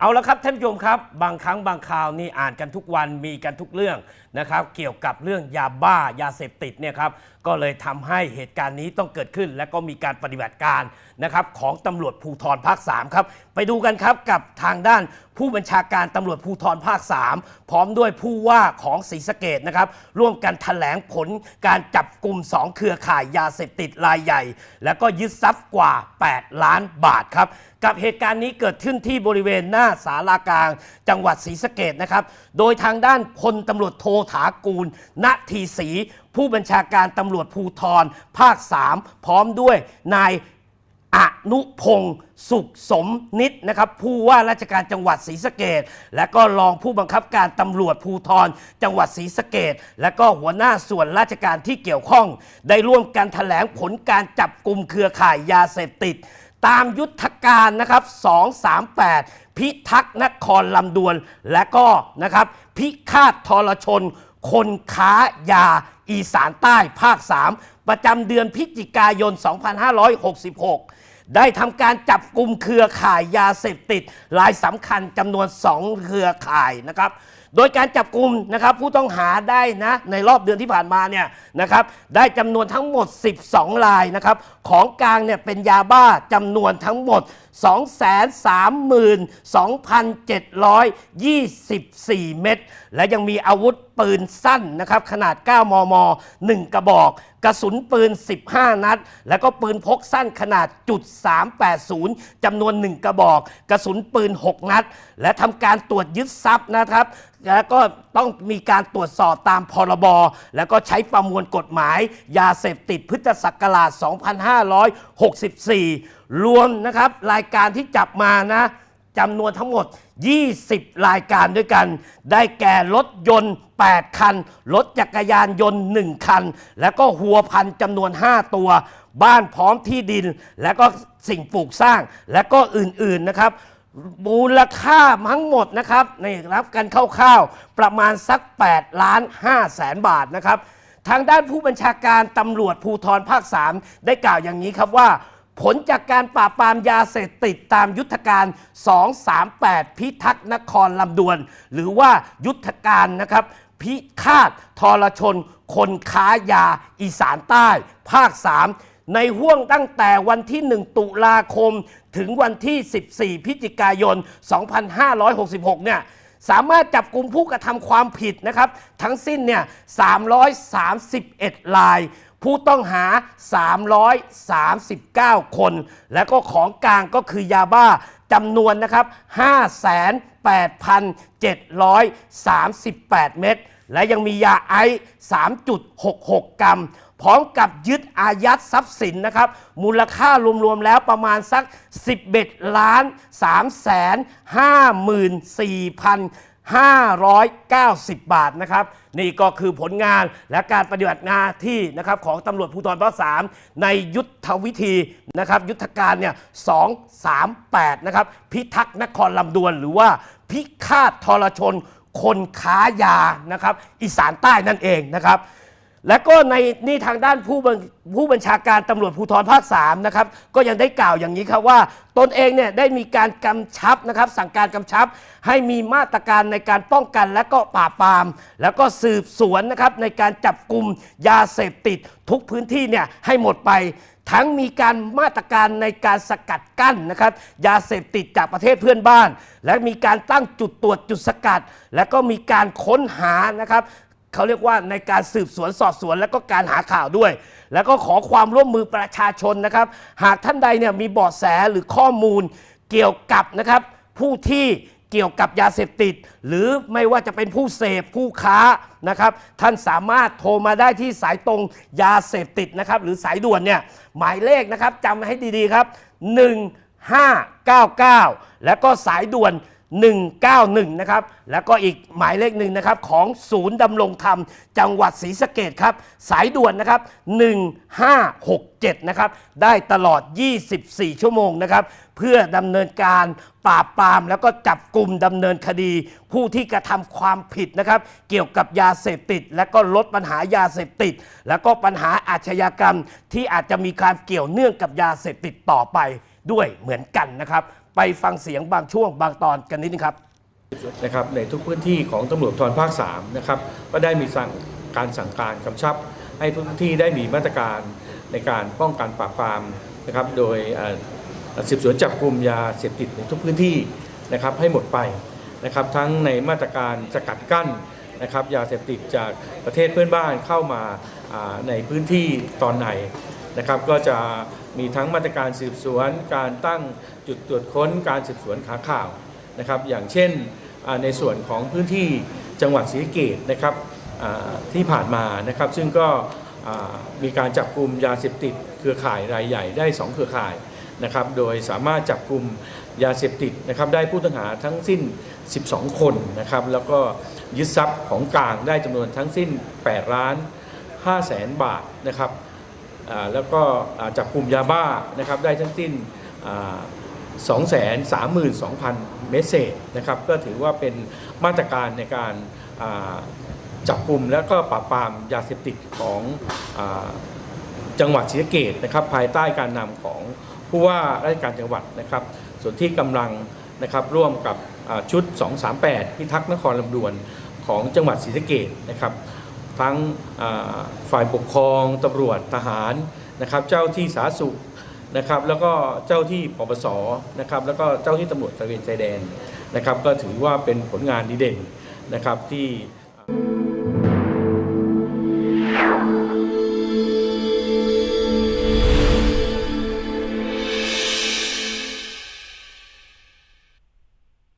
เอาละครับท่านผู้ชมครับ บางครั้งบางคราวนี่อ่านกันทุกวันมีกันทุกเรื่องนะครับ เกี่ยวกับเรื่องยาบ้ายาเสพติดเนี่ยครับก็เลยทำให้เหตุการณ์นี้ต้องเกิดขึ้น และก็มีการปฏิบัติการนะครับของตำรวจภูธรภาค3ครับไปดูกันครับกับทางด้าน ผู้บัญชาการตำรวจภูธรภาค 3 พร้อมด้วยผู้ว่าของศรีสะเกดนะครับ ร่วมกันแถลงผลการจับกลุ่ม 2 เครือข่ายยาเสพติดรายใหญ่ แล้วก็ยึดทรัพย์กว่า 8 ล้านบาทครับ กับเหตุการณ์นี้เกิดขึ้นที่บริเวณหน้าศาลากลาง จังหวัดศรีสะเกดนะครับ โดยทางด้านพลตำรวจโทถากูล ณทีศรีผู้บัญชาการตำรวจภูธรภาค 3 พร้อมด้วยนาย อนุพงศ์สุขสมนิตนะครับผู้ว่าราชการจังหวัดศรีสะเกดและก็รองผู้บังคับการตำรวจภูธรจังหวัดศรีสะเกดและก็หัวหน้าส่วนราชการที่เกี่ยวข้อง ได้ร่วมกันแถลงผลการจับกลุ่มเครือข่ายยาเสพติด ตามยุทธการนะครับ 238 พิทักษ์นครลำดวน และก็นะครับพิฆาตทรชน คนค้ายา อีสานใต้ภาค 3 ประจำเดือนพฤศจิกายน 2566 ได้ทำการจับกลุ่มเครือข่ายยาเสพติดรายสำคัญจำนวน 2 เครือข่ายนะครับโดยการจับกลุ่มนะครับผู้ต้องหาได้นะในรอบเดือนที่ผ่านมาเนี่ยนะครับได้จำนวนทั้งหมด 12 รายนะครับของกลางเนี่ยเป็นยาบ้าจำนวนทั้งหมด 232,724 เม็ดและยังมีอาวุธ ปืนสั้นนะครับขนาด 9 มม 1 กระบอก กระสุนปืน 15 นัด แล้วก็ปืนพกสั้นขนาดจุด380จำนวน 1 กระบอก กระสุนปืน 6 นัด และทำการตรวจยึดทรัพย์นะครับแล้วก็ต้องมีการตรวจสอบตามพรบแล้วก็ใช้ประมวลกฎหมาย ยาเสพติดพุทธศักราช 2564 รวมนะครับรายการที่จับมานะ จำนวนทั้งหมด 20 รายการด้วยกัน ได้แก่รถยนต์ 8 คัน รถจักรยานยนต์ 1 คัน แล้วก็หัวพันจำนวน 5 ตัว บ้านพร้อมที่ดิน แล้วก็สิ่งปลูกสร้าง และก็อื่น ๆ นะครับมูลค่าทั้งหมดนะครับนี่รับกันคร่าวๆประมาณสัก 8 ล้าน5แสนบาทนะครับ ทางด้านผู้บัญชาการตำรวจภูธรภาค 3 ได้กล่าวอย่างนี้ครับว่า ผลจากการปราบปรามยาเสพติดตามยุทธการ 238 พิทักษ์นครลำดวน หรือว่ายุทธการนะครับ พิฆาตทรชน คนค้ายาอีสานใต้ ภาค 3 ในห่วงตั้งแต่วันที่ 1 ตุลาคม ถึงวันที่ 14 พฤศจิกายน 2566 เนี่ยสามารถจับกลุ่มผู้กระทำความผิดนะครับ ทั้งสิ้นเนี่ย 331 ราย ผู้ต้องหา 339 คน แล้วก็ของกลางก็คือยาบ้าจำนวนนะครับ 58,738 เม็ด และยังมียาไอซ์3.66 กรัม พร้อมกับยึดอายัดทรัพย์สินนะครับ มูลค่ารวมๆแล้วประมาณสัก 11ล้าน3แสน54,000 590 บาทนะครับ นี่ก็คือผลงานและการปฏิบัติงานที่นะครับของตำรวจภูธรภาคสามในยุทธวิธีนะครับยุทธการเนี่ย238นะครับพิทักษ์นครลำดวนหรือว่าพิฆาตทรชนคนค้ายานะครับอีสานใต้นั่นเองนะครับ และก็ในนี่ทางด้านผู้บัญผู้บัญชาการตำรวจภูธรภาค3นะครับก็ยังได้กล่าวอย่างนี้ครับว่า ตนเองเนี่ยได้มีการกำชับนะครับสั่งการกำชับให้มีมาตรการในการป้องกันและก็ปราบปราม แล้วก็สืบสวนนะครับในการจับกลุ่มยาเสพติดทุกพื้นที่เนี่ยให้หมดไปทั้งมีการมาตรการในการสกัดกั้นนะครับยาเสพติดจากประเทศเพื่อนบ้าน และมีการตั้งจุดตรวจจุดสกัด และก็มีการค้นหานะครับ เขาเรียกว่าในการสืบสวนสอบสวน และก็การหาข่าวด้วย แล้วก็ขอความร่วมมือประชาชนนะครับ หากท่านใดเนี่ยมีเบาะแสหรือข้อมูลเกี่ยวกับนะครับผู้ที่เกี่ยวกับยาเสพติด หรือไม่ว่าจะเป็นผู้เสพผู้ค้านะครับ ท่านสามารถโทรมาได้ที่สายตรงยาเสพติดนะครับ หรือสายด่วนเนี่ยหมายเลขนะครับจำให้ดีๆครับ 1599 แล้วก็สายด่วน 191 นะครับ แล้วก็อีกหมายเลขหนึ่งนะครับ ของศูนย์ดำรงธรรม จังหวัดศรีสะเกดครับ สายด่วนนะครับ 1567 นะครับ ได้ตลอด 24 ชั่วโมงนะครับ เพื่อดำเนินการปราบปรามแล้วก็จับกลุ่มดำเนินคดี ผู้ที่กระทำความผิดนะครับ เกี่ยวกับยาเสพติด และก็ลดปัญหายาเสพติด แล้วก็ปัญหาอาชญากรรม ที่อาจจะมีการเกี่ยวเนื่องกับยาเสพติดต่อไปด้วยเหมือนกันนะครับ ไปฟังเสียงบางช่วงบางตอนกันนิดนึงครับนะครับในทุกพื้นที่ของตำรวจภูธรภาค3นะครับก็ได้มีสั่งการสั่งการกำชับ ให้ทุกพื้นที่ได้มีมาตรการในการป้องกันปราบปรามนะครับโดยสืบสวนจับกลุ่มยาเสพติดในทุกพื้นที่นะครับให้หมดไปนะครับทั้งในมาตรการสกัดกั้นนะครับยาเสพติดจากประเทศเพื่อนบ้านเข้ามาในพื้นที่ตอนไหนนะครับก็จะ มีทั้งมาตรการสืบสวน การตั้งจุดตรวจค้น การสืบสวนขาข่าวนะครับ อย่างเช่นในส่วนของพื้นที่จังหวัดศรีสะเกษนะครับที่ผ่านมานะครับ ซึ่งก็มีการจับกลุ่มยาเสพติดเครือข่ายรายใหญ่ได้ 2 เครือข่ายนะครับ โดยสามารถจับกลุ่มยาเสพติดนะครับได้ผู้ต้องหาทั้งสิ้น 12 คนนะครับ แล้วก็ยึดทรัพย์ของกลางได้จำนวนทั้งสิ้น 8 ล้าน5แสนบาทนะครับ แล้วก็จับกลุ่มยาบ้านะครับได้ทั้งสิ้น 2 3 2 0 0 0 เมตรเศษนะครับก็ถือว่าเป็นมาตรการในการจับกลุ่มและก็ปราบปรามยาเสพติดของอจังหวัดศรีสะเกษนะครับภายใต้การนำของผู้ว่าราชการจังหวัดนะครับ ส่วนที่กำลังนะครับร่วมกับชุด 238 พิทักษ์นครลำดวนของจังหวัดศรีสะเกษนะครับ ทั้งฝ่ายปกครองตำรวจทหารนะครับ เจ้าที่สาธารณสุขนะครับ แล้วก็เจ้าที่ปปสนะครับ แล้วก็เจ้าที่ตำรวจตระเวนชายแดนนะครับ ก็ถือว่าเป็นผลงานดีเด่นนะครับที่